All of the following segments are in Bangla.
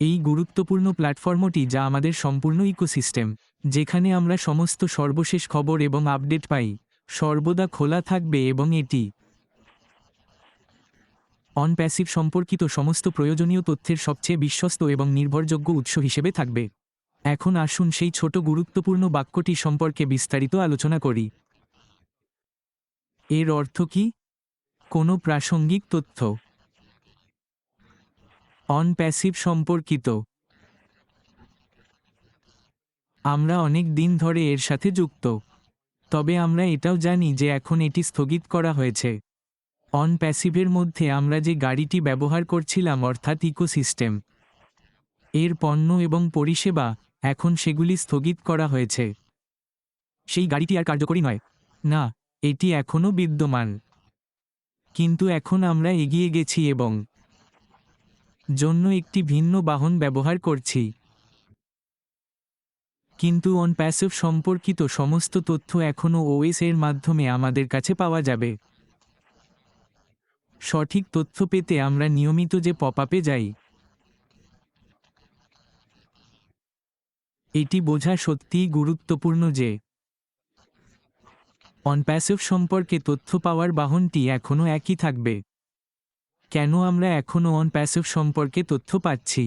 এই গুরুত্বপূর্ণ প্ল্যাটফর্মটি যা আমাদের সম্পূর্ণ ইকোসিস্টেম, যেখানে আমরা সমস্ত সর্বশেষ খবর এবং আপডেট পাই। সর্বদা খোলা থাকবে এবং এটি অন প্যাসিভ সম্পর্কিত সমস্ত প্রয়োজনীয় তথ্যের সবচেয়ে বিশ্বস্ত এবং নির্ভরযোগ্য উৎস হিসেবে থাকবে। এখন আসুন সেই ছোট গুরুত্বপূর্ণ বাক্যটি সম্পর্কে বিস্তারিত আলোচনা করি। এর অর্থ কি? কোনো প্রাসঙ্গিক তথ্য অন প্যাসিভ সম্পর্কিত। আমরা অনেক দিন ধরে এর সাথে যুক্ত। তবে আমরা এটাও জানি যে এখন এটি স্থগিত করা হয়েছে। অন প্যাসিভের মধ্যে আমরা যে গাড়িটি ব্যবহার করছিলাম অর্থাৎ ইকোসিস্টেম, এর পণ্য এবং পরিষেবা এখন সেগুলি স্থগিত করা হয়েছে। সেই গাড়িটি আর কার্যকরী নয়। না, এটি এখনও বিদ্যমান। কিন্তু এখন আমরা এগিয়ে গেছি এবং জন্য একটি ভিন্ন বাহন ব্যবহার করছি। কিন্তু অন প্যাসিভ সম্পর্কিত সমস্ত তথ্য এখনও ওএস এর মাধ্যমে আমাদের কাছে পাওয়া যাবে। সঠিক তথ্য পেতে আমরা নিয়মিত যে পপ আপে যাই। এটি বোঝা সত্যিই গুরুত্বপূর্ণ যে অনপ্যাসিভ সম্পর্কে তথ্য পাওয়ার বাহনটি এখনও একই থাকবে। কেন আমরা এখনও অন প্যাসিভ সম্পর্কে তথ্য পাচ্ছি?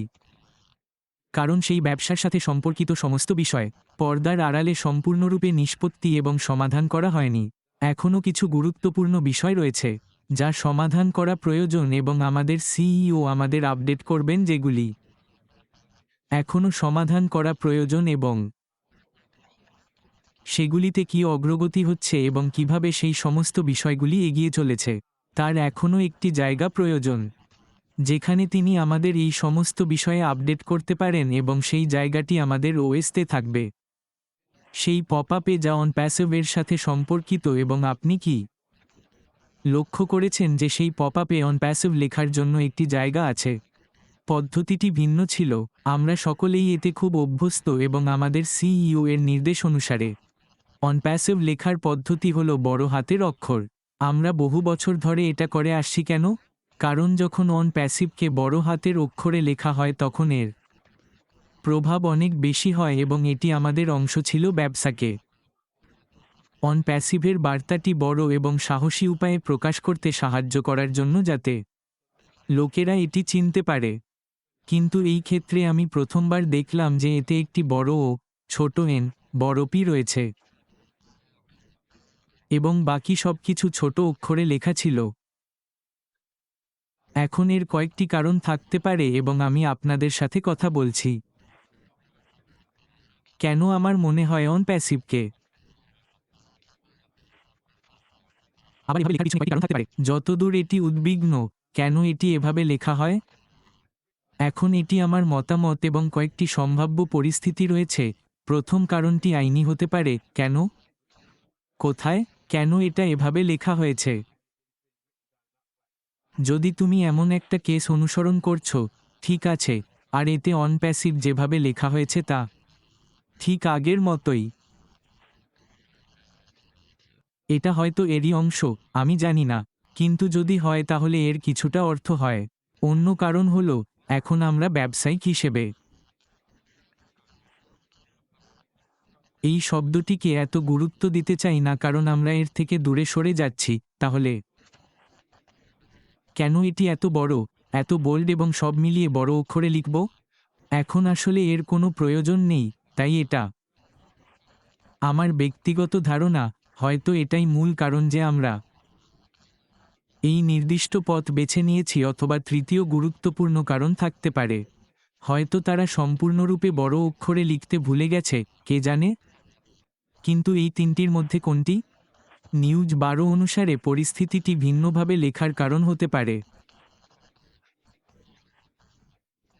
কারণ সেই ব্যবসার সাথে সম্পর্কিত সমস্ত বিষয়, পর্দার আড়ালে সম্পূর্ণরূপে নিষ্পত্তি এবং সমাধান করা হয়নি। এখনও কিছু গুরুত্বপূর্ণ বিষয় রয়েছে, যা সমাধান করা প্রয়োজন এবং আমাদের সিইও আমাদের আপডেট করবেন যেগুলি এখনও সমাধান করা প্রয়োজন এবং সেগুলিতে কি অগ্রগতি হচ্ছে এবং কীভাবে সেই সমস্ত বিষয়গুলি এগিয়ে চলেছে। তার এখনও একটি জায়গা প্রয়োজন, যেখানে তিনি আমাদের এই সমস্ত বিষয়ে আপডেট করতে পারেন এবং সেই জায়গাটি আমাদের ওএসতে থাকবে। সেই পপ আপে যা অন প্যাসিভের সাথে সম্পর্কিত এবং আপনি কি লক্ষ্য করেছেন যে সেই পপ আপে অন প্যাসিভ লেখার জন্য একটি জায়গা আছে? পদ্ধতিটি ভিন্ন ছিল, আমরা সকলেই এতে খুব অভ্যস্ত এবং আমাদের সিইও এর নির্দেশ অনুসারে। অনপ্যাসিভ লেখার পদ্ধতি হল বড় হাতের অক্ষর। আমরা বহু বছর ধরে এটা করে আসছি কেন? কারণ যখন অন প্যাসিভকে বড় হাতের অক্ষরে লেখা হয় তখন এর প্রভাব অনেক বেশি হয় এবং এটি আমাদের অংশ ছিল ব্যবসাকে। অন প্যাসিভের বার্তাটি বড় এবং সাহসী উপায়ে প্রকাশ করতে সাহায্য করার জন্য যাতে লোকেরা এটি চিনতে পারে। কিন্তু এই ক্ষেত্রে আমি প্রথমবার দেখলাম যে এতে একটি বড় ও ছোট এন বড় পি রয়েছে। এবং বাকি সব কিছু ছোট অক্ষরে লেখা ছিল। এখন এর কয়েকটি কারণ থাকতে পারে এবং আমি আপনাদের সাথে কথা বলছি। কেন আমার মনে হয় অন প্যাসিভকে? যতদূর এটি উদ্বিগ্ন, কেন এটি এভাবে লেখা হয়? এখন এটি আমার মতামত এবং কয়েকটি সম্ভাব্য পরিস্থিতি রয়েছে। প্রথম কারণটি আইনি হতে পারে। কেন? কোথায়? কেন এটা এভাবে লেখা হয়েছে? যদি তুমি এমন একটা কেস অনুসরণ করছ, ঠিক আছে, আর এতে অনপ্যাসিভ যেভাবে লেখা হয়েছে তা, ঠিক আগের মতোই। এটা হয়তো এরই অংশ, আমি জানি না, কিন্তু যদি হয় তাহলে এর কিছুটা অর্থ হয়। অন্য কারণ হল, এখন আমরা ব্যবসায়িক হিসেবে এই শব্দটিকে এত গুরুত্ব দিতে চাই না কারণ আমরা এর থেকে দূরে সরে যাচ্ছি, তাহলে কেন এটি এত বড়, এত বোল্ড এবং সব মিলিয়ে বড় অক্ষরে লিখব? এখন আসলে এর কোনো প্রয়োজন নেই, তাই এটা আমার ব্যক্তিগত ধারণা, হয়তো এটাই মূল কারণ যে আমরা এই নির্দিষ্ট পথ বেছে নিয়েছি অথবা তৃতীয় গুরুত্বপূর্ণ কারণ থাকতে পারে। হয়তো তারা সম্পূর্ণরূপে বড় অক্ষরে লিখতে ভুলে গেছে, কে জানে? কিন্তু এই তিনটির মধ্যে কোনটি? নিউজ বারো অনুসারে পরিস্থিতিটি ভিন্নভাবে লেখার কারণ হতে পারে।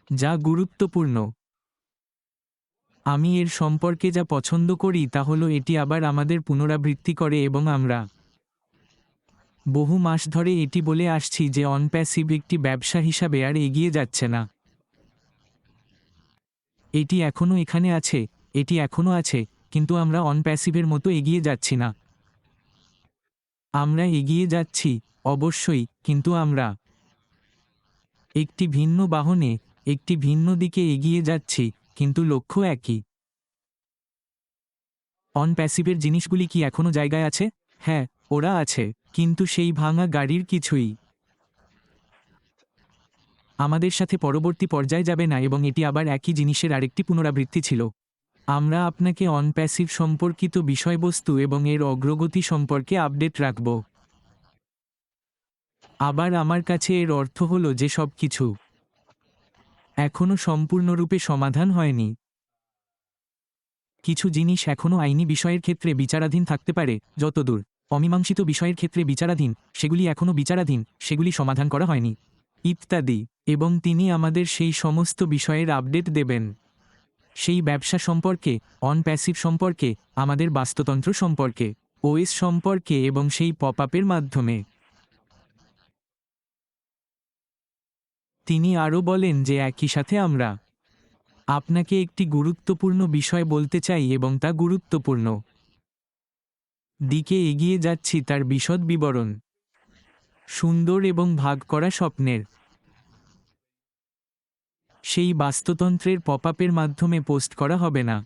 যা গুরুত্বপূর্ণ। আমি এর সম্পর্কে যা পছন্দ করি তা হলো এটি আবার আমাদের পুনরাবৃত্তি করে এবং আমরা বহু মাস ধরে এটি বলে আসছি যে অনপ্যাসিভ একটি ব্যবসা হিসাবে আর এগিয়ে যাচ্ছে না। এটি এখনও এখানে আছে, এটি এখনও আছে কিন্তু আমরা অনপ্যাসিভের মতো এগিয়ে যাচ্ছি না। আমরা এগিয়ে যাচ্ছি, অবশ্যই, কিন্তু আমরা একটি ভিন্ন বাহনে, একটি ভিন্ন দিকে এগিয়ে যাচ্ছি, কিন্তু লক্ষ্য একই। অন প্যাসিভের জিনিসগুলি কি এখনও জায়গায় আছে? হ্যাঁ ওরা আছে, কিন্তু সেই ভাঙা গাড়ির কিছুই। আমাদের সাথে পরবর্তী পর্যায়ে যাবে না, এবং এটি আবার একই জিনিসের আরেকটি পুনরাবৃত্তি ছিল। আমরা আপনাকে অন প্যাসিভ সম্পর্কিত বিষয়বস্তু এবং এর অগ্রগতি সম্পর্কে আপডেট রাখব। আবার আমার কাছে এর অর্থ হলো যে সব কিছু এখনও সম্পূর্ণরূপে সমাধান হয়নি। কিছু জিনিস এখনও আইনি বিষয়ের ক্ষেত্রে বিচারাধীন থাকতে পারে, যতদূর অমীমাংসিত বিষয়ের ক্ষেত্রে বিচারাধীন, সেগুলি এখনও বিচারাধীন, সেগুলি সমাধান করা হয়নি, ইত্যাদি, এবং তিনি আমাদের সেই সমস্ত বিষয়ের আপডেট দেবেন। সেই ব্যবসা সম্পর্কে অন প্যাসিভ সম্পর্কে, আমাদের বাস্তুতন্ত্র সম্পর্কে ওএস সম্পর্কে এবং সেই পপ আপের মাধ্যমে। তিনি আরও বলেন যে একই সাথে আমরা আপনাকে একটি গুরুত্বপূর্ণ বিষয় বলতে চাই এবং তা গুরুত্বপূর্ণ। দিকে এগিয়ে যাচ্ছি তার বিশদ বিবরণ। সুন্দর এবং ভাগ করা স্বপ্নের সেই বাস্তুতন্ত্রের পপ আপের মাধ্যমে পোস্ট করা হবে না।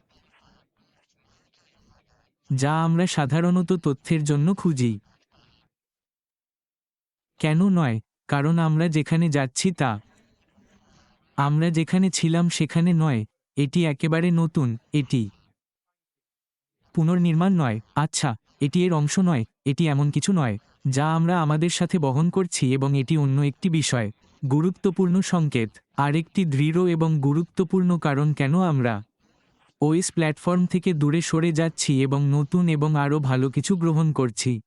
যা আমরা সাধারণত তথ্যের জন্য খুঁজি। কেন নয়? কারণ আমরা যেখানে যাচ্ছি তা। আমরা যেখানে ছিলাম সেখানে নয়। এটি একেবারে নতুন, এটি। পুনর্নির্মাণ নয়। আচ্ছা এটি এর অংশ নয়, এটি এমন কিছু নয়, যা আমরা আমাদের সাথে বহন করছি এবং এটি অন্য একটি বিষয়। গুরুত্বপূর্ণ সংকেত। আরেকটি দৃঢ় এবং গুরুত্বপূর্ণ কারণ কেন আমরা ওয়েস প্ল্যাটফর্ম থেকে দূরে সরে যাচ্ছি এবং নতুন এবং আরও ভালো কিছু গ্রহণ করছি?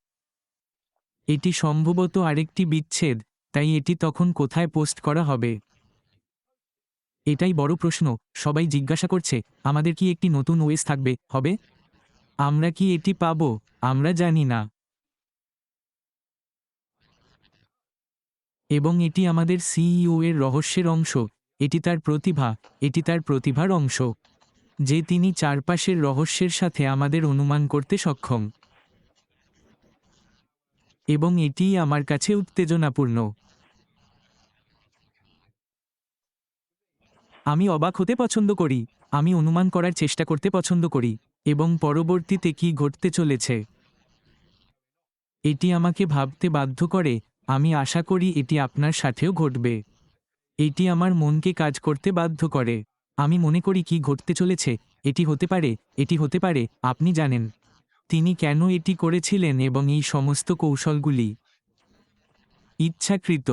এটি সম্ভবত আরেকটি বিচ্ছেদ, তাই এটি তখন কোথায় পোস্ট করা হবে? এটাই বড় প্রশ্ন, সবাই জিজ্ঞাসা করছে, আমাদের কি একটি নতুন ওএস থাকবে, হবে? আমরা কি এটি পাব, আমরা জানি না। এবং এটি আমাদের সিইও এর রহস্যের অংশ। এটি তার প্রতিভা, এটি তার প্রতিভার অংশ। যে তিনি চারপাশের রহস্যের সাথে আমাদের অনুমান করতে সক্ষম। এবং এটিই আমার কাছে উত্তেজনাপূর্ণ। আমি অবাক হতে পছন্দ করি, আমি অনুমান করার চেষ্টা করতে পছন্দ করি, এবং পরবর্তীতে কি ঘটতে চলেছে। এটি আমাকে ভাবতে বাধ্য করে আমি আশা করি এটি আপনার সাথেও ঘটবে। এটি আমার মনকে কাজ করতে বাধ্য করে। আমি মনে করি কি ঘটতে চলেছে, এটি হতে পারে, এটি হতে পারে, আপনি জানেন। তিনি কেন এটি করেছিলেন এবং এই সমস্ত কৌশলগুলি? ইচ্ছাকৃত।